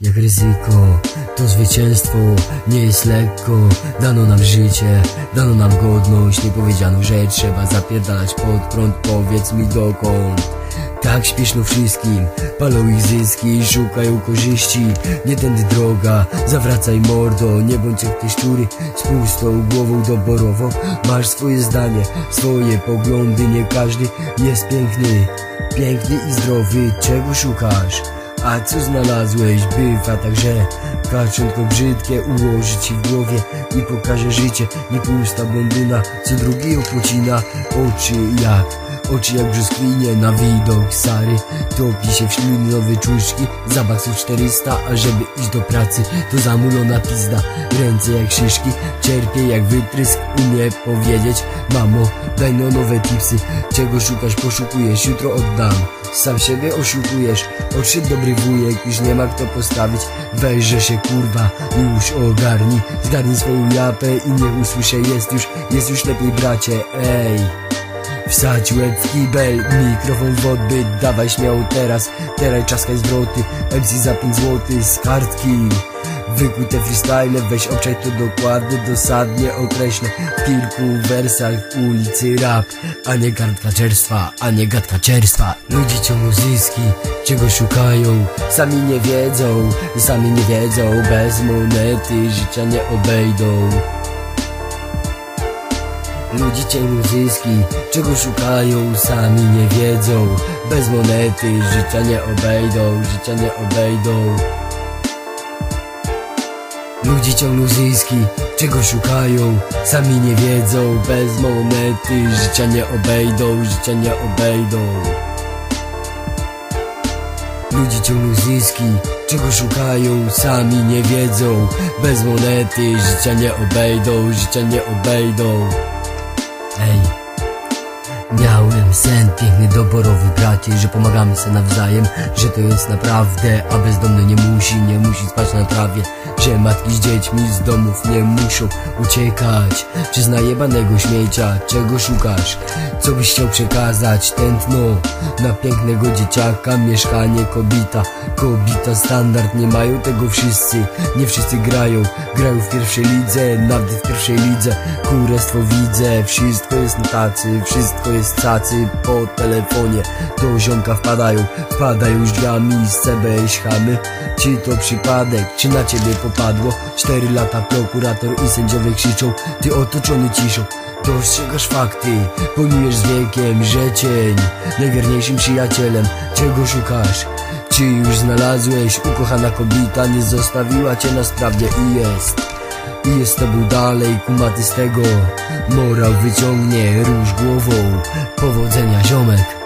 jak ryzyko To zwycięstwo nie jest lekko. Dano nam życie, dano nam godność Nie powiedziano, że trzeba zapierdalać pod prąd Powiedz mi dokąd. Tak śpieszno wszystkim, palą ich zyski, szukają korzyści. Nie tędy droga, zawracaj mordo Nie bądź jak te szczury z pustą głową doborowo Masz swoje zdanie, swoje poglądy. Nie każdy jest piękny, piękny i zdrowy Czego szukasz? A co znalazłeś? Bywa także Kaczątko brzydkie ułoży ci w głowie I pokaże życie. Nie pusta blondyna Co drugi opocina Oczy jak Oczy jak brzoskwinie na widok Sary. Topi się w ślinowe czuszki Zabak są 400 A żeby iść do pracy To zamulona pizda. Ręce jak szyszki Cierpię jak wytrysk Umie powiedzieć Mamo daj no nowe tipsy. Czego szukasz poszukujesz Jutro oddam sam siebie oszukujesz Odszedł dobry wujek, już nie ma kto postawić. Weźże się kurwa, już ogarnij. Zgarnij swoją japę i nie usłyszę Jest już, jest już lepiej bracie, ej. Wsadź łeb w kibel, mikrofon w odbyt Dawaj śmiało teraz, teraz czaskaj zwroty MC za 5 zł z kartki Wykuj te freestyle, weź obczaj to dokładnie Dosadnie określę. W kilku wersach ulicy rap A nie kartka czerstwa, a nie gadka czerstwa. Ludzie ciągną zyski, czego szukają Sami nie wiedzą, sami nie wiedzą Bez monety życia nie obejdą. Ludzie ciągną zyski, czego szukają, sami nie wiedzą Bez monety życia nie obejdą, życia nie obejdą Ludzie ciągną zyski, czego szukają, sami nie wiedzą Bez monety życia nie obejdą, życia nie obejdą. Ludzie ciągną zyski, czego szukają, sami nie wiedzą Bez monety życia nie obejdą, życia nie obejdą. Ej Miałem sen, piękny, doborowy bracie Że pomagamy sobie nawzajem Że to jest naprawdę A bezdomny nie musi, nie musi spać na trawie Że matki z dziećmi z domów nie muszą uciekać Przez najebanego śmiecia Czego szukasz? Co byś chciał przekazać? Tętno na pięknego dzieciaka Mieszkanie kobita Kobita standard, nie mają tego wszyscy Nie wszyscy grają Grają w pierwszej lidze, nawet w pierwszej lidze Kurestwo widzę, wszystko jest na tacy Wszystko jest cacy po telefonie. Do ziomka wpadają, wpadają już drzwiami z CB chamy. Czy to przypadek, czy na ciebie popadło? Cztery lata prokurator i sędziowie krzyczą Ty otoczony ciszą. Dostrzegasz fakty, pojmujesz z wiekiem, że cień Najwierniejszym przyjacielem, czego szukasz? Czy już znalazłeś, ukochana kobieta nie zostawiła cię na sprawie i jest I jest tobą dalej, kumaty z tego. Morał wyciągnie, róż głową. Powodzenia ziomek